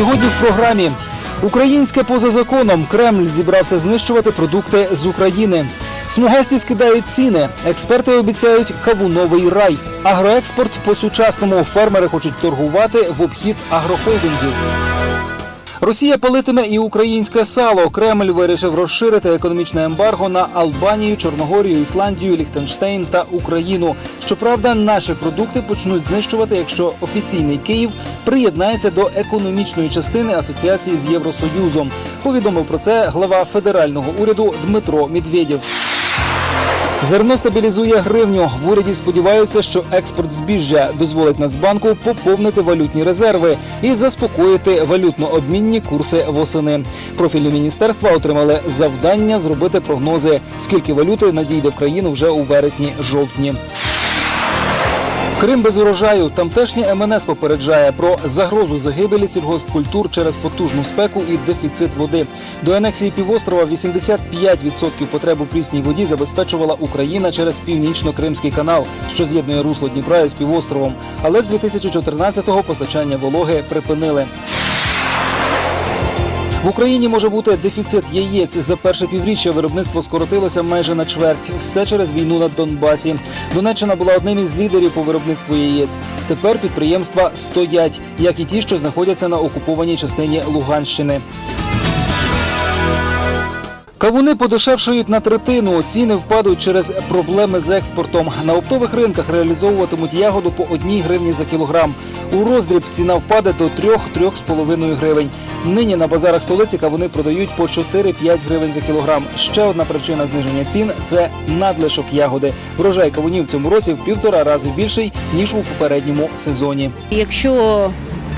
Сьогодні в програмі Українське поза законом Кремль зібрався знищувати продукти з України. Смугасті скидають ціни. Експерти обіцяють кавуновий рай. Агроекспорт по сучасному фермери хочуть торгувати в обхід агрохолдингів. Росія палитиме і українське сало. Кремль вирішив розширити економічне ембарго на Албанію, Чорногорію, Ісландію, Ліхтенштейн та Україну. Щоправда, наші продукти почнуть знищувати, якщо офіційний Київ приєднається до економічної частини асоціації з Євросоюзом. Повідомив про це глава федерального уряду Дмитро Медведєв. Зерно стабілізує гривню. В уряді сподіваються, що експорт збіжжя дозволить Нацбанку поповнити валютні резерви і заспокоїти валютно-обмінні курси восени. Профільні міністерства отримали завдання зробити прогнози, скільки валюти надійде в країну вже у вересні-жовтні. Крим без урожаю. Тамтешнє МНС попереджає про загрозу загибелі сільгоспкультур через потужну спеку і дефіцит води. До анексії півострова 85% потреб у прісній воді забезпечувала Україна через північно-кримський канал, що з'єднує русло Дніпра із півостровом. Але з 2014-го постачання вологи припинили. В Україні може бути дефіцит яєць. За перше півріччя виробництво скоротилося майже на чверть. Все через війну на Донбасі. Донеччина була одним із лідерів по виробництву яєць. Тепер підприємства стоять, як і ті, що знаходяться на окупованій частині Луганщини. Кавуни подешевшають на третину. Ціни впадуть через проблеми з експортом. На оптових ринках реалізовуватимуть ягоду по одній гривні за кілограм. У роздріб ціна впаде до 3-3,5 гривень. Нині на базарах столиці кавуни продають по 4-5 гривень за кілограм. Ще одна причина зниження цін це надлишок ягоди. Врожай кавунів в цьому році в півтора рази більший ніж у попередньому сезоні. Якщо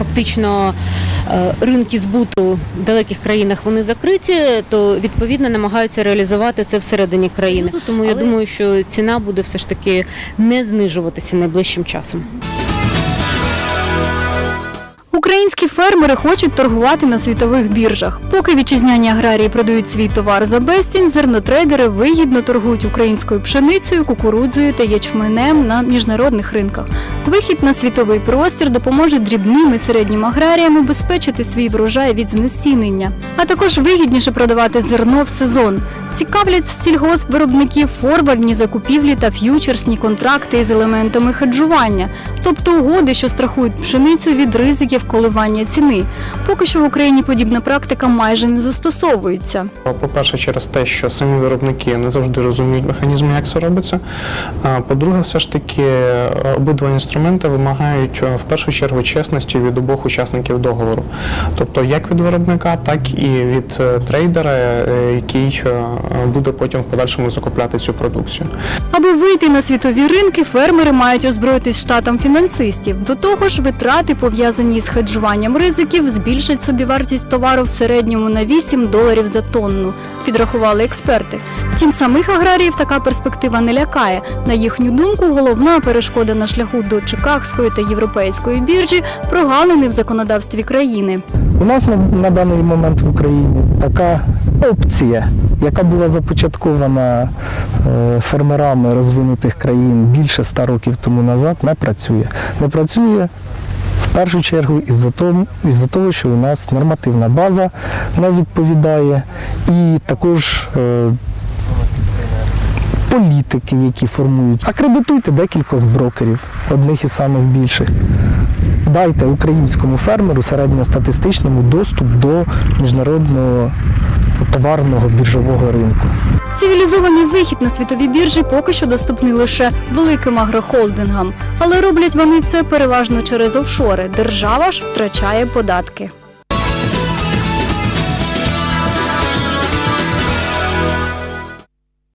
фактично е, ринки збуту в далеких країнах вони закриті, то відповідно намагаються реалізувати це всередині країни. Тому я Але- думаю, що ціна буде все ж таки не знижуватися найближчим часом. Українські фермери хочуть торгувати на світових біржах. Поки вітчизняні аграрії продають свій товар за безцінь, зернотрейдери вигідно торгують українською пшеницею, кукурудзою та ячменем на міжнародних ринках. Вихід на світовий простір допоможе дрібним і середнім аграріям убезпечити свій врожай від знесінення, а також вигідніше продавати зерно в сезон. Цікавлять сільгоспвиробників форвардні закупівлі та ф'ючерсні контракти із елементами хеджування, тобто угоди, що страхують пшеницю від ризиків коливання ціни. Поки що в Україні подібна практика майже не застосовується. По-перше, через те, що самі виробники не завжди розуміють механізми, як це робиться. По-друге, все ж таки обидва інструменти вимагають в першу чергу чесності від обох учасників договору. Тобто як від виробника, так і від е, трейдера, е, який е, буде потім в подальшому закупляти цю продукцію. Аби вийти на світові ринки, фермери мають озброїтись штатом фінансистів. До того ж, витрати, пов'язані з хеджуванням ризиків, збільшать собівартість товару в середньому на 8 доларів за тонну, підрахували експерти. Втім, самих аграріїв така перспектива не лякає. На їхню думку, головна перешкода на шляху до Чикагської та європейської біржі прогалини в законодавстві країни. У нас на, на даний момент в Україні така опція, яка була започаткована е, фермерами розвинутих країн більше ста років тому назад, не працює. Не працює в першу чергу із-за того, із-за того, що у нас нормативна база не відповідає, і також е, політики, які формують. Акредитуйте декількох брокерів, одних із самих більших. Дайте українському фермеру середньостатистичному доступ до міжнародного товарного біржового ринку. Цивілізований вихід на світові біржі поки що доступний лише великим агрохолдингам, але роблять вони це переважно через офшори. Держава ж втрачає податки.